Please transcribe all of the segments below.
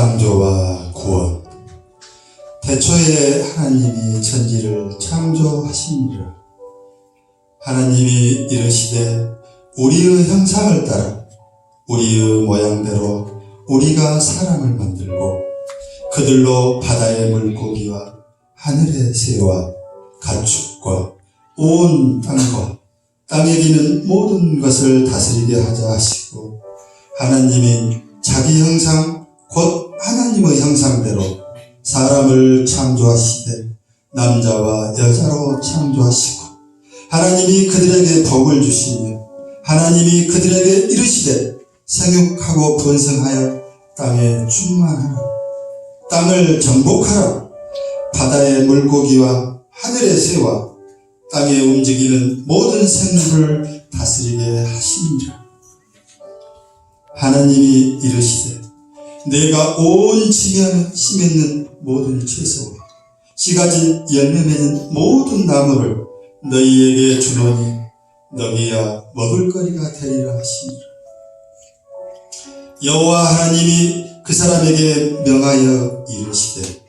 창조와 구원. 대초에 하나님이 천지를 창조하시니라. 하나님이 이르시되 우리의 형상을 따라 우리의 모양대로 우리가 사람을 만들고 그들로 바다의 물고기와 하늘의 새와 가축과 온 땅과 땅에 기는 모든 것을 다스리게 하자 하시고 하나님이 자기 형상 곧 하나님의 형상대로 사람을 창조하시되 남자와 여자로 창조하시고 하나님이 그들에게 복을 주시며 하나님이 그들에게 이르시되 생육하고 번성하여 땅에 충만하라. 땅을 정복하라. 바다의 물고기와 하늘의 새와 땅에 움직이는 모든 생물을 다스리게 하시니라 하나님이 이르시되 내가 온 지면에 심있는 모든 채소와 씨가진 열매 맺는 모든 나무를 너희에게 주노니 너희야 먹을 거리가 되리라 하시니라 여호와 하나님이 그 사람에게 명하여 이르시되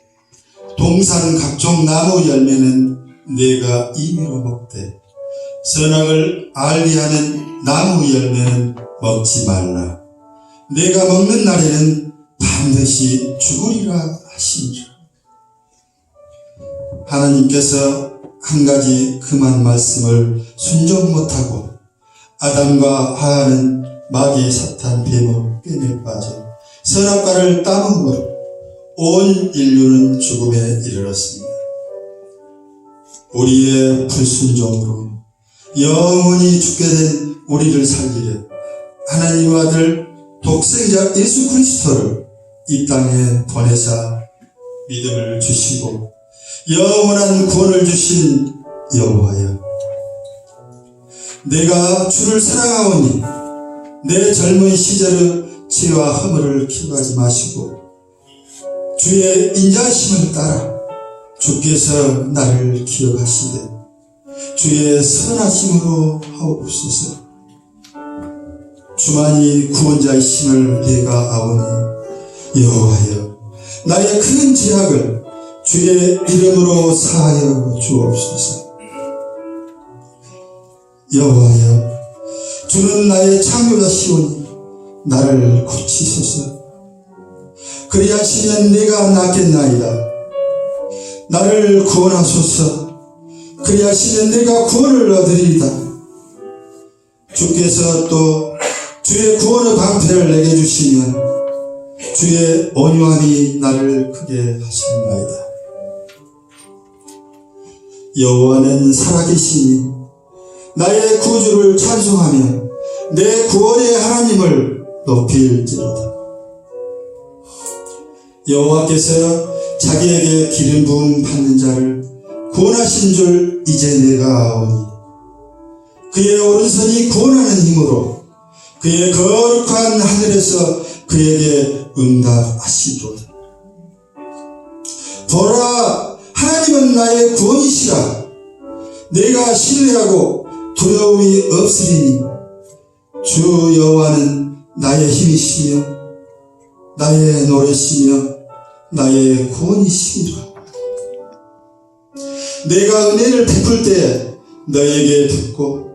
동산 각종 나무 열매는 내가 임의로 먹되 선악을 알리하는 나무 열매는 먹지 말라. 내가 먹는 날에는 반드시 죽으리라 하시니라. 하나님께서 한 가지 그만 말씀을 순종 못하고 아담과 하하는 마귀 사탄 뱀의 끈에 빠져 선악과를 따먹으로 온 인류는 죽음에 이르렀습니다. 우리의 불순종으로 영원히 죽게 된 우리를 살리려 하나님 아들 독생자 예수 그리스도를 이 땅에 보내사 믿음을 주시고 영원한 구원을 주신 여호와여 내가 주를 사랑하오니 내 젊은 시절의 죄와 허물을 기억하지 마시고 주의 인자심을 따라 주께서 나를 기억하시되 주의 선하심으로 하옵소서. 주만이 구원자이심을 내가 아오니 여호와여 나의 큰 죄악을 주의 이름으로 사하여 주옵소서. 여호와여 주는 나의 창조자시오니 나를 고치소서. 그리하시면 내가 낫겠나이다. 나를 구원하소서. 그리하시면 내가 구원을 얻으리이다. 주께서 또 주의 구원의 방패를 내게 주시면 주의 온유함이 나를 크게 하시나이다. 여호와는 살아계시니 나의 구주를 찬송하며 내 구원의 하나님을 높일지로다. 여호와께서 자기에게 기름 부음 받는 자를 구원하신 줄 이제 내가 아오니 그의 오른손이 구원하는 힘으로 그의 거룩한 하늘에서 그에게 응답하시도다. 보라, 하나님은 나의 구원이시라. 내가 신뢰하고 두려움이 없으리니 주 여호와는 나의 힘이시며 나의 노래시며 나의 구원이시니라. 내가 은혜를 베풀 때 너에게 듣고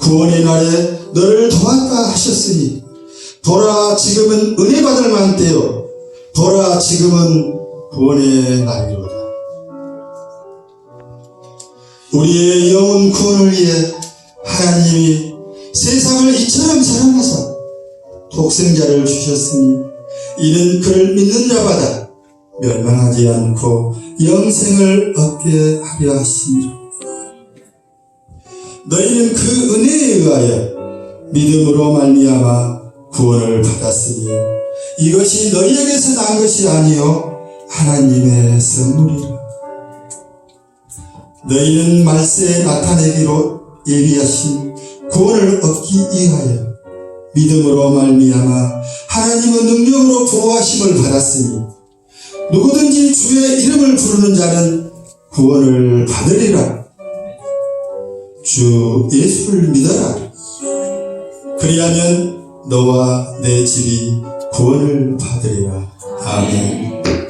구원의 날에 너를 도왔다 하셨으니 보라 지금은 은혜 받을 만한 때요. 보라 지금은 구원의 날이로다. 우리의 영혼 구원을 위해 하나님이 세상을 이처럼 사랑하사 독생자를 주셨으니 이는 그를 믿는 자마다 멸망하지 않고 영생을 얻게 하려 하시니라 너희는 그 은혜에 의하여 믿음으로 말미암아 구원을 받았으니 이것이 너희에게서 난 것이 아니요 하나님의 선물이라. 너희는 말세에 나타내기로 예비하신 구원을 얻기 위하여 믿음으로 말미암아 하나님의 능력으로 보호하심을 받았으니 누구든지 주의 이름을 부르는 자는 구원을 받으리라. 주 예수를 믿어라. 그리하면 너와 내 집이 구원을 받으리라. 아멘.